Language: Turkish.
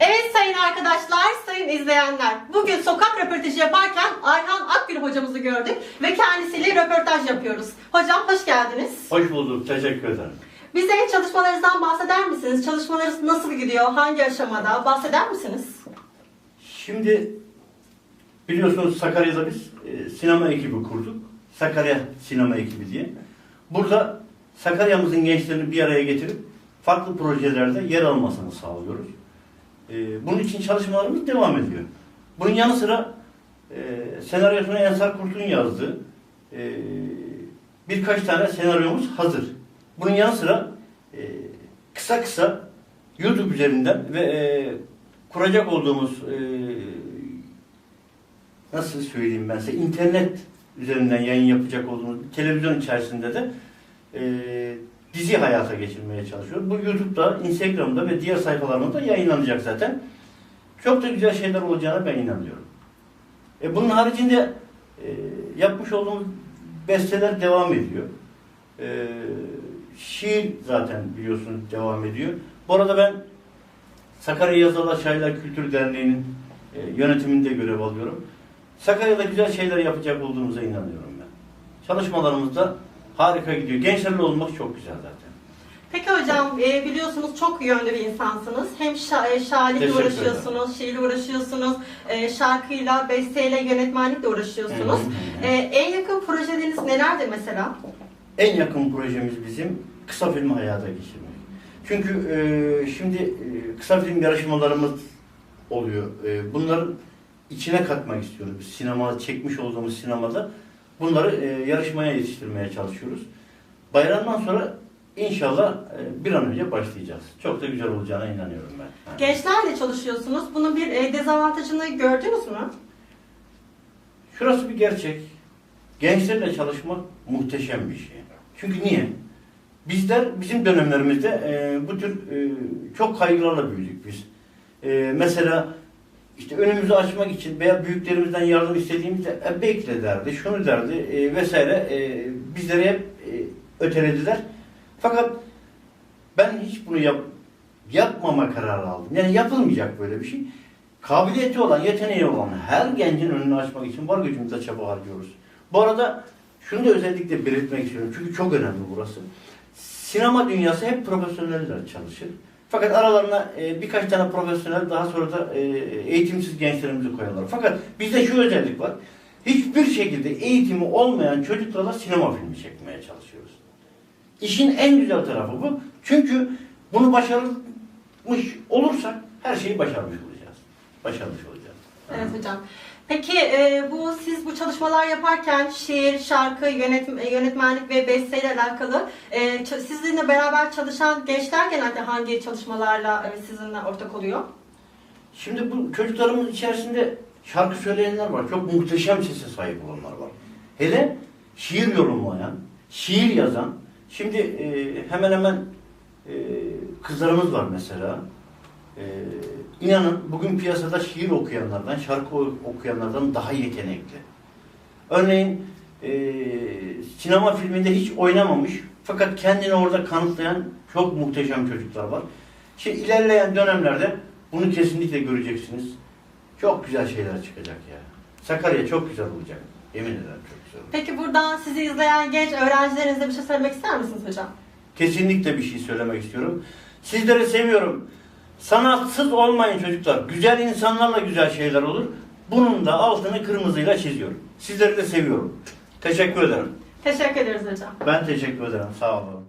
Evet sayın arkadaşlar, sayın izleyenler. Bugün sokak röportajı yaparken Ayhan Akgül hocamızı gördük ve kendisiyle röportaj yapıyoruz. Hocam hoş geldiniz. Hoş bulduk, teşekkür ederim. Bize çalışmalarınızdan bahseder misiniz? Çalışmalarınız nasıl gidiyor? Hangi aşamada? Bahseder misiniz? Şimdi biliyorsunuz Sakarya'da biz e, sinema ekibi kurduk. Sakarya Sinema Ekibi diye. Burada Sakarya'mızın gençlerini bir araya getirip farklı projelerde yer almasını sağlıyoruz. E, bunun için çalışmalarımız devam ediyor. Bunun yanı sıra e, senaryosunu Ensar Kurt'un yazdığı e, birkaç tane senaryomuz hazır. Bunun yanı sıra e, kısa kısa YouTube üzerinden ve e, kuracak olduğumuz e, nasıl söyleyeyim ben size internet üzerinden yayın yapacak olduğumuz televizyon içerisinde de e, dizi hayata geçirmeye çalışıyoruz. Bu YouTube'da, Instagram'da ve diğer sayfalarımızda yayınlanacak zaten. Çok da güzel şeyler olacağına ben inanıyorum. E, bunun haricinde e, yapmış olduğumuz besteler devam ediyor. E, şiir zaten biliyorsunuz devam ediyor. Bu arada ben Sakarya Yazarlar Şairler Kültür Derneği'nin e, yönetiminde görev alıyorum. Sakarya'da güzel şeyler yapacak olduğumuza inanıyorum ben. Çalışmalarımızda harika gidiyor. Gençlerle olmak çok güzel zaten. Peki hocam e, biliyorsunuz çok yönlü bir insansınız. Hem şa- e, Teşekkür uğraşıyorsunuz, şiirle uğraşıyorsunuz, e, şarkıyla, besteyle, yönetmenlikle uğraşıyorsunuz. E, en yakın projeleriniz nelerdir mesela? En yakın projemiz bizim kısa filmi hayata geçirmek. Çünkü e, şimdi e, kısa film yarışmalarımız oluyor. E, bunların içine katmak istiyoruz. Biz sinema çekmiş olduğumuz sinemada bunları e, yarışmaya yetiştirmeye çalışıyoruz. Bayramdan sonra inşallah e, bir an önce başlayacağız. Çok da güzel olacağına inanıyorum ben. Yani. Gençlerle çalışıyorsunuz. Bunun bir e, dezavantajını gördünüz mü? Şurası bir gerçek. Gençlerle çalışmak muhteşem bir şey. Çünkü niye? Bizler bizim dönemlerimizde e, bu tür e, çok kaygılarla büyüdük biz. E, mesela işte önümüzü açmak için veya büyüklerimizden yardım istediğimizde e, bekle derdi, şunu derdi e, vesaire e, bizleri hep e, ötelediler. Fakat ben hiç bunu yap, yapmama kararı aldım. Yani yapılmayacak böyle bir şey. Kabiliyeti olan, yeteneği olan her gencin önünü açmak için var gücümüzle çaba harcıyoruz. Bu arada şunu da özellikle belirtmek istiyorum. Çünkü çok önemli burası. Sinema dünyası hep profesyoneller çalışır. Fakat aralarına e, birkaç tane profesyonel daha sonra da e, eğitimsiz gençlerimizi koyarlar. Fakat bizde şu özellik var. Hiçbir şekilde eğitimi olmayan çocuklarla sinema filmi çekmeye çalışıyoruz. İşin en güzel tarafı bu. Çünkü bunu başarmış olursak her şeyi başarmış olacağız. Başarmış olacağız. Evet hocam. Peki e, bu siz bu çalışmalar yaparken şiir, şarkı, yönet, yönetmenlik ve besteyle alakalı e, sizinle beraber çalışan gençler genelde hangi çalışmalarla e, sizinle ortak oluyor? Şimdi bu çocuklarımız içerisinde şarkı söyleyenler var. Çok muhteşem sese sahip olanlar var. Hele şiir yorumlayan, şiir yazan. Şimdi e, hemen hemen e, kızlarımız var mesela. E, inanın bugün piyasada şiir okuyanlardan, şarkı okuyanlardan daha yetenekli. Örneğin e, sinema filminde hiç oynamamış fakat kendini orada kanıtlayan çok muhteşem çocuklar var. Şimdi ilerleyen dönemlerde bunu kesinlikle göreceksiniz. Çok güzel şeyler çıkacak ya. Sakarya çok güzel olacak. Yemin ederim çok güzel olacak. Peki buradan sizi izleyen genç öğrencilerinize bir şey söylemek ister misiniz hocam? Kesinlikle bir şey söylemek istiyorum. Sizleri seviyorum. Sanatsız olmayın çocuklar. Güzel insanlarla güzel şeyler olur. Bunun da altını kırmızıyla çiziyorum. Sizleri de seviyorum. Teşekkür ederim. Teşekkür ederiz hocam. Ben teşekkür ederim. Sağ olun.